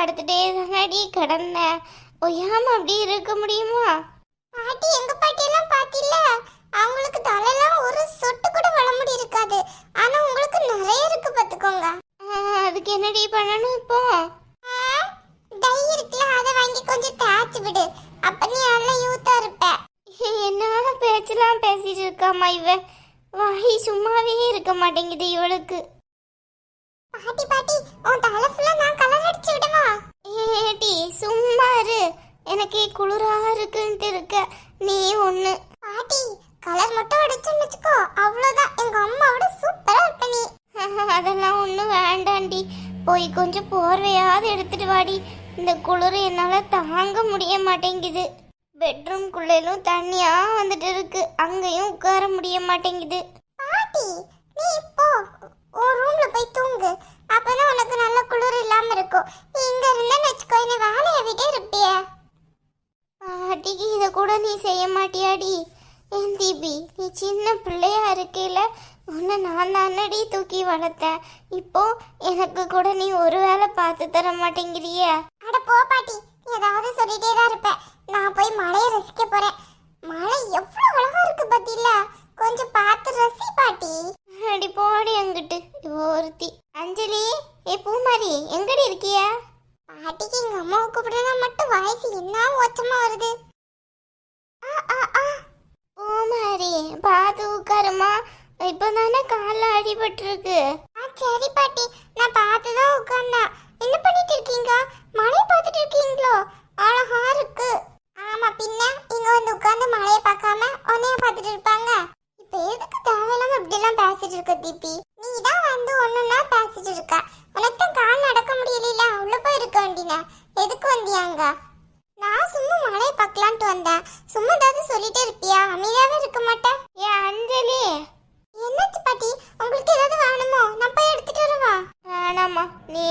படுத்துட்டே தானடி கிடந்தேன். ஒய்யாம அப்படி இருக்க முடியுமா? பாட்டி எங்க பாட்டி எல்லாம் பாத்தில அவங்களுக்கு தலையெல்லாம் ஒரு சொட்டு கூட வளமுடி இருக்காது ஆனா உங்களுக்கு நிறைய இருக்கு பாத்துக்கோங்க. அதுக்கு என்னடி பண்ணணும் இப்போ? டை இருக்குல்ல அதை வாங்கி கொஞ்சம் தேய்ச்சி விடு. அப்ப நீ நல்லா யூத்தா இருப்ப. என்ன பேச்செல்லாம் பேசிட்டு இருக்காமா இவ. வாய் சும்மாவே இருக்க மாட்டேங்குது இவளுக்கு. பாட்டி பாட்டி உன் தலை ஃபுல்லா நான் கலர் அடிச்சு விடவா ஏடி சும்மா இரு. எனக்கு குளிரா இருக்குன்ட்டு இருக்க. நீ ஒண்ணு. பாட்டி கலர் மட்டும் அடிச்சுன்னு வச்சுக்கோ. அவ்வளவுதான். எங்க அம்மாவோட சூப்பரா இருப்ப நீ. அதெல்லாம் ஒன்றும் வேண்டாண்டி. போய் கொஞ்சம் போர்வையாவது எடுத்துட்டு வாடி. இந்த குளிர் என்னால் தாங்க முடிய மாட்டேங்குது. பெட்ரூம்குள்ளேலும் தண்ணியா வந்துட்டு இருக்கு. அங்கேயும் உட்கார முடிய மாட்டேங்குது. பாட்டி நீ இப்போ ஓ ரூம்ல போய் தூங்கு. அப்பதான் உனக்கு நல்ல குளிர் இல்லாம இருக்கும். இங்க இருந்தா வச்சுக்கோ என்ன வேலையை விட்டே இருப்பிய. பாட்டிக்கு இதை கூட நீ செய்ய மாட்டியாடி. என் தீபி நீ சின்ன பிள்ளையா இருக்கையில உன்னை நான் தானடி தூக்கி வளர்த்தேன். இப்போ எனக்கு கூட நீ ஒரு வேளை பார்த்து தர மாட்டேங்கிறியே. அட போ பாட்டி நீ ஏதாவது சொல்லிட்டே தான் இருப்ப நான் போய் மழையை ரசிக்க போறேன் மழை எவ்வளவு அழகா இருக்கு பாத்தீங்கள கொஞ்சம் பார்த்து ரசி பாட்டி அடி போடி அங்கிட்டு இவ ஒருத்தி அஞ்சலி ஏ பூமாரி எங்கடி இருக்கியா பாட்டிக்கு எங்க அம்மாவை கூப்பிடுறதா மட்டும் வயசு என்ன ஓச்சமா வருது ஆ ஆ ஆ பூமாரி பார்த்து இப்போ தானே காலில் அடிபட்டிருக்கு. ஆ சரி பாட்டி. நான் பார்த்து தான் உட்கார்ந்தேன் என்ன பண்ணிட்டு இருக்கீங்க? மழை பார்த்துட்டு இருக்கீங்களோ? அழகா இருக்கு. ஆமா பின்ன இங்க வந்து உட்கார்ந்து மழையை பார்க்காம உன்னைய பார்த்துட்டு இருப்பாங்க. இப்போ எதுக்கு தேவையில்லாம அப்படிலாம் பேசிட்டு இருக்க தீபி? நீ தான் வந்து ஒண்ணுன்னா பேசிட்டு இருக்க. உனக்கு கால் நடக்க முடியல உள்ள போய் இருக்க வேண்டின எதுக்கு வந்தியாங்க நான் சும்மா மழையை பார்க்கலான்ட்டு வந்தேன். சும்மா ஏதாவது சொல்லிட்டே இருப்பியா? அமைதியாவே இருக்க மாட்டேன். ஏன் அஞ்சலி என்னாச்சு பாட்டி உங்களுக்கு ஏதாவது வேணுமோ நான் போய் எடுத்துட்டு வரவா வேணாம்மா நீ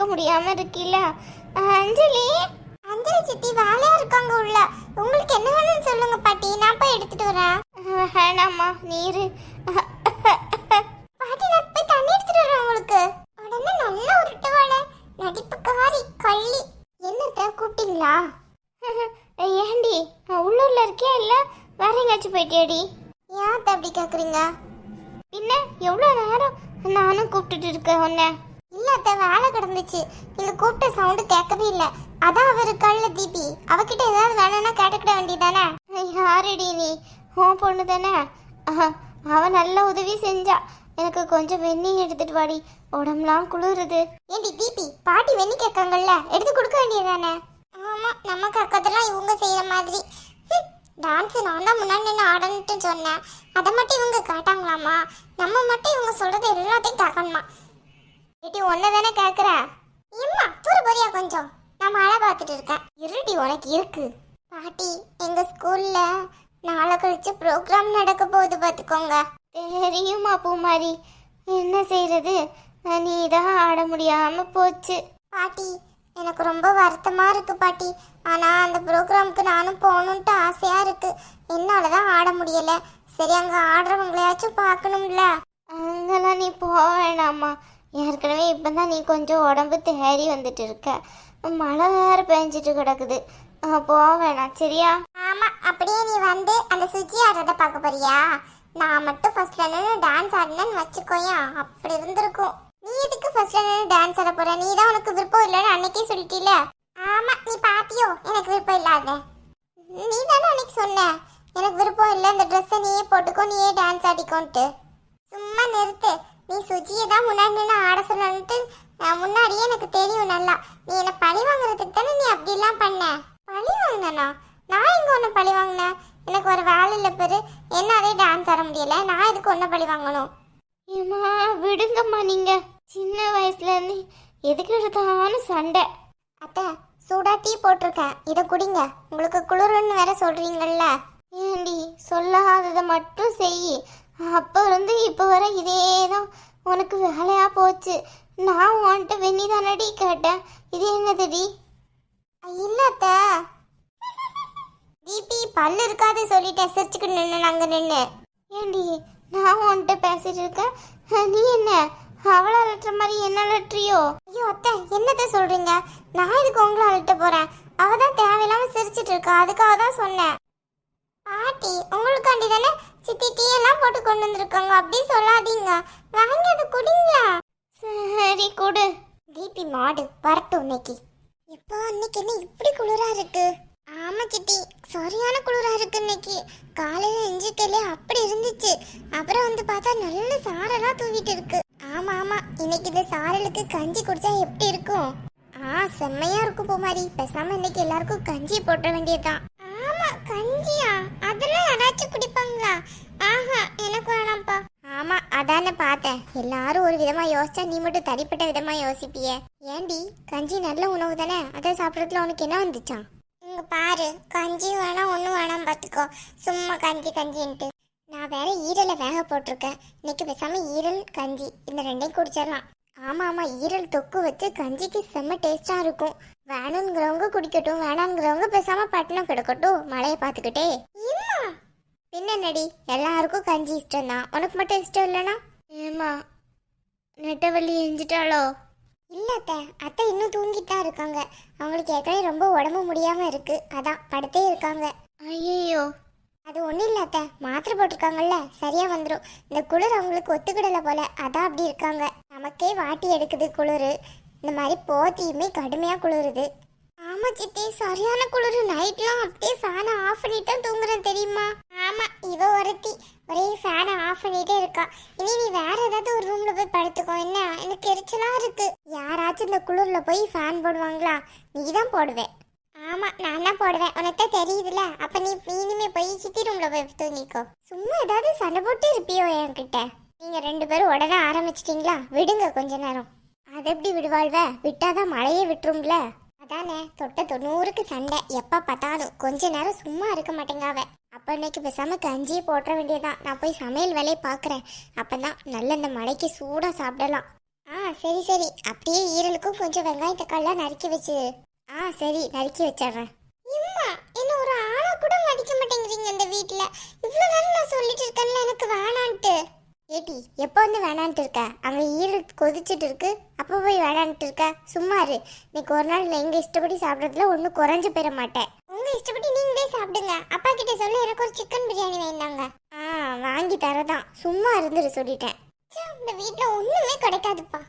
நடக்க முடியாம இருக்கில்ல? அஞ்சலி? அஞ்சலி சித்தி வேலையா இருக்காங்க உள்ள. உங்களுக்கு என்ன வேணும்னு சொல்லுங்க பாட்டி. நான் போய் எடுத்துட்டு வரேன். வேணாம்மா. நீரு. பாட்டி நான் போய் தண்ணி எடுத்துட்டு வரேன் உங்களுக்கு. உடனே நல்லா உருட்டுவாள நடிப்புக்காரி கள்ளி. என்னத்த கூப்பிட்டீங்களா? ஏண்டி நான் உள்ளூர்ல இருக்கியா இல்ல வேற எங்கேயாச்சும் போயிட்டியாடி? ஏன் அப்படி கேக்குறீங்க? பின்ன எவ்வளோ நேரம் நானும் கூப்பிட்டுட்டு இருக்கேன் உன்னை? இல்ல அத்தை வேலை கிடந்துச்சு. நீங்க கூப்பிட்ட சவுண்டு கேட்கவே இல்ல. அதான் அவரு கள்ள தீபி. அவகிட்ட ஏதாவது வேணும்னா கேட்டுக்கிட வேண்டியதானே யாரடி நீ? உன் பொண்ணு தானே? அவ நல்ல உதவி செஞ்சா. எனக்கு கொஞ்சம் வெந்நி எடுத்துட்டு வாடி. உடம்புலாம் குளிருது. ஏண்டி தீபி பாட்டி வெண்ணி கேட்காங்கல்ல? எடுத்து கொடுக்க வேண்டியதானே ஆமா நம்ம கக்கத்தெல்லாம் இவங்க செய்யற மாதிரி. டான்ஸ் நான் தான் முன்னாடி நின்று ஆடணுட்டு சொன்னேன். அதை மட்டும் இவங்க காட்டாங்களாமா நம்ம மட்டும் இவங்க சொல்றது எல்லாத்தையும் கேட்கணுமா? ஒன்ன தானே கேட்குறேன் ஏம்மா தூர போறியா கொஞ்சம்? நான் மழை பார்த்துட்டு இருக்கேன் இருடி உனக்கு இருக்கு. பாட்டி எங்க ஸ்கூல்ல நாளை கழிச்சு ப்ரோக்ராம் நடக்க போகுது பார்த்துக்கோங்க. தெரியுமா பூமாரி? என்ன செய்யறது நீ தான் ஆட முடியாம போச்சு. பாட்டி எனக்கு ரொம்ப வருத்தமா இருக்கு பாட்டி. ஆனா அந்த ப்ரோக்ராமுக்கு நானும் போகணுன்ட்டு ஆசையா இருக்கு. என்னால தான் ஆட முடியல. சரி அங்க ஆடுறவங்களையாச்சும் பார்க்கணும்ல. அங்கெல்லாம் நீ போக ஏற்கனவே இப்பதான் நீ கொஞ்சம் உடம்பு தேறி வந்துட்டு இருக்க மழை வேற பெஞ்சிட்டு கிடக்குது. போக வேணாம் சரியா? ஆமா அப்படியே நீ வந்து அந்த சுஜி ஆடுறத பார்க்க போறியா? நான் மட்டும் ஃபர்ஸ்ட்ல நின்று டான்ஸ் ஆடினேன்னு வச்சுக்கோயா அப்படி இருந்திருக்கும். நீ எதுக்கு ஃபர்ஸ்ட்ல நின்று டான்ஸ் ஆட போற? நீ தான் உனக்கு விருப்பம் இல்லைன்னு அன்னைக்கே சொல்லிட்டீல ஆமா நீ பாத்தியோ? எனக்கு விருப்பம் இல்லாத. நீ தானே அன்னைக்கு சொன்ன? எனக்கு விருப்பம் இல்லை இந்த ட்ரெஸ்ஸை நீயே போட்டுக்கோ நீயே டான்ஸ் ஆடிக்கோன்ட்டு. சும்மா நிறுத்து. நீ சுஜியை தான் முன்னாடி நின்று ஆட சொல்லணுன்ட்டு முன்னாடியே எனக்கு தெரியும் நல்லா. நீ என்ன பழி வாங்குறதுக்கு தானே நீ அப்படிலாம் பண்ண? பழி வாங்கினா நான் எங்க ஒன்று பழி வாங்கினேன்? எனக்கு ஒரு வேலை இல்லை பேரு. என்னாலே டான்ஸ் ஆட முடியல. நான் எதுக்கு ஒன்றை பழி வாங்கணும்? ஏம்மா விடுங்கம்மா நீங்க. சின்ன வயசுல இருந்து எதுக்கு எடுத்தாலும் சண்டை. அத்தை சூடா டீ போட்டிருக்கேன். இதை குடிங்க. உங்களுக்கு குளிருன்னு வேற சொல்றீங்கல்ல. ஏண்டி சொல்லாததை மட்டும் செய். அப்போ இருந்து இப்போ வரை இதே தான் உனக்கு வேலையாக போச்சு. நான் உன்கிட்ட வெண்ணி தானடி கேட்டேன். இது என்னதுடி? இல்லத்த அத்தை. தீபி பல்லு இருக்காது சொல்லிட்டேன். சிரிச்சுக்கிட்டு நின்று நாங்கள் நின்று ஏண்டி நான் உன்கிட்ட பேசிட்டு இருக்கேன். நீ என்ன? அவளை அலட்டுற மாதிரி என்ன அலட்டுறியோ? ஐயோ அத்தை என்னத்த சொல்றீங்க? நான் இதுக்கு உங்களை அழைட்ட போறேன்? அவள் தான் தேவையில்லாம சிரிச்சிட்டு இருக்கா. அதுக்காக தான் சொன்னேன். பாட்டி உங்களுக்காண்டி தானே சித்தி டீ எல்லாம் போட்டு கொண்டு வந்திருக்காங்க. அப்படி சொல்லாதீங்க. வாங்கி அதை குடிங்களா சரி கொடு. தீபி மாடு வரட்டும் இன்னைக்கு. எப்போ அன்னைக்கு என்ன இப்படி குளிரா இருக்கு? ஆமா சித்தி. சரியான குளிரா இருக்கு இன்னைக்கு. காலையில எஞ்சிக்கலே அப்படி இருந்துச்சு. அப்புறம் வந்து பார்த்தா நல்ல சாரெல்லாம் தூவிட்டு இருக்கு. ஆமா ஆமா. இன்னைக்கு இந்த சாரலுக்கு கஞ்சி குடிச்சா எப்படி இருக்கும்? ஆ செம்மையா இருக்கும் பூமாரி. பேசாம இன்னைக்கு எல்லாருக்கும் கஞ்சி போட்ட வேண்டியதுதான். ஆமா கஞ்சியா அதெல்லாம் யாராச்சும் குடிப்பாங்களா ஆஹா எனக்கு வேணாம்ப்பா ஆமா தானே பார்த்தேன் எல்லாரும் ஒரு விதமா யோசிச்சா நீ மட்டும் தனிப்பட்ட விதமா யோசிப்பிய. ஏண்டி கஞ்சி நல்ல உணவு தானே? அதை சாப்பிட்றதுல உனக்கு என்ன வந்துச்சான் இங்க பாரு கஞ்சி வேணாம் ஒன்றும் வேணாம் பார்த்துக்கோ. சும்மா கஞ்சி கஞ்சின்ட்டு. நான் வேற ஈரலை வேக போட்டிருக்கேன். இன்னைக்கு பேசாம ஈரல் கஞ்சி இந்த ரெண்டையும் குடிச்சிடலாம். ஆமா ஆமா ஈரல் தொக்கு வச்சு கஞ்சிக்கு செம்ம டேஸ்டா இருக்கும். வேணுங்கிறவங்க குடிக்கட்டும் வேணாங்கிறவங்க பேசாம பட்டினம் கிடக்கட்டும் மழையை பார்த்துக்கிட்டே. பின்ன என்னடி எல்லாருக்கும் கஞ்சி இஷ்டம் தான் உனக்கு மட்டும் இஷ்டம் இல்லைனா ஏமா நெட்டவள்ளி எஞ்சிட்டாளோ? இல்ல அத்தை அத்தை இன்னும் தூங்கிட்டு தான் இருக்காங்க. அவங்களுக்கு ஏற்கனவே ரொம்ப உடம்பு முடியாம இருக்கு. அதான் படுத்தே இருக்காங்க. ஐயோ அது ஒன்றும் இல்லை அத்தை. மாத்திரை போட்டிருக்காங்கல்ல சரியா வந்துடும் இந்த குளிர் அவங்களுக்கு ஒத்துக்கிடல போல அதான் அப்படி இருக்காங்க. நமக்கே வாட்டி எடுக்குது குளிர். இந்த மாதிரி போத்தியுமே கடுமையாக குளிருது. ஆமா சித்தி சரியான குளிர். நைட்லாம் அப்படியே ஃபேனை ஆஃப் பண்ணிட்டு தான் தூங்குறேன் தெரியுமா? ஆமா இவ ஒருத்தி. ஒரே ஃபேனை ஆஃப் பண்ணிட்டே இருக்கா. இனி நீ வேற ஏதாவது ஒரு ரூம்ல போய் படுத்துக்கோ என்ன? எனக்கு எரிச்சலா இருக்கு. யாராச்சும் இந்த குளிர்ல போய் ஃபேன் போடுவாங்களா? நீ தான் போடுவேன் ஆமா நான் தான் போடுவேன். உனக்கு தெரியுதுல அப்ப நீ இனிமே போய் சித்தி ரூம்ல போய் தூங்கிக்கோ. சும்மா ஏதாவது சண்டை போட்டு இருப்பியோ என்கிட்ட? நீங்க ரெண்டு பேரும் உடனே ஆரம்பிச்சிட்டீங்களா? விடுங்க கொஞ்ச நேரம். அது எப்படி விடுவாழ்வ விட்டாதான் மழையே விட்டுரும்ல. அதானே தொட்ட தொண்ணூறுக்கு சண்டை. எப்ப பார்த்தாலும் கொஞ்ச நேரம் சும்மா இருக்க மாட்டேங்காவே அப்போ இன்னைக்கு பேசாமல் கஞ்சியே போட்டுற வேண்டியதான் நான் போய் சமையல் வேலையை பார்க்குறேன். அப்போ தான் நல்ல இந்த மலைக்கு சூடாக சாப்பிடலாம். ஆ சரி சரி. அப்படியே ஈரலுக்கும் கொஞ்சம் வெங்காய தக்காளிலாம் நறுக்கி வச்சு. ஆ சரி நறுக்கி வச்சிடுறேன். இம்மா என்ன ஒரு ஆளை கூட மதிக்க மாட்டேங்கிறீங்க இந்த வீட்டில் இவ்வளோ நேரம் நான் சொல்லிட்டு இருக்கேன்ல எனக்கு வேணான்ட்டு. ஏடி எப்போ வந்து வேணான்ட்டு இருக்க? அங்கே ஈரல் கொதிச்சிட்டு இருக்கு. அப்போ போய் வேணான்ட்டு இருக்க? சும்மா இரு. இன்னைக்கு ஒரு நாள் எங்கள் இஷ்டப்படி சாப்பிட்றதுல ஒன்றும் குறைஞ்சு போயிட மாட்டேன். உங்கள் இஷ்டப்படி நீங்களே சாப்பிடுங்க. அப்பா கிட்ட சொல்ல எனக்கு ஒரு சிக்கன் பிரியாணி வேண்டாங்க ஆ வாங்கி தரதான். சும்மா இருந்துரு சொல்லிட்டேன். இந்த வீட்டில் ஒண்ணுமே கிடைக்காதுப்பா.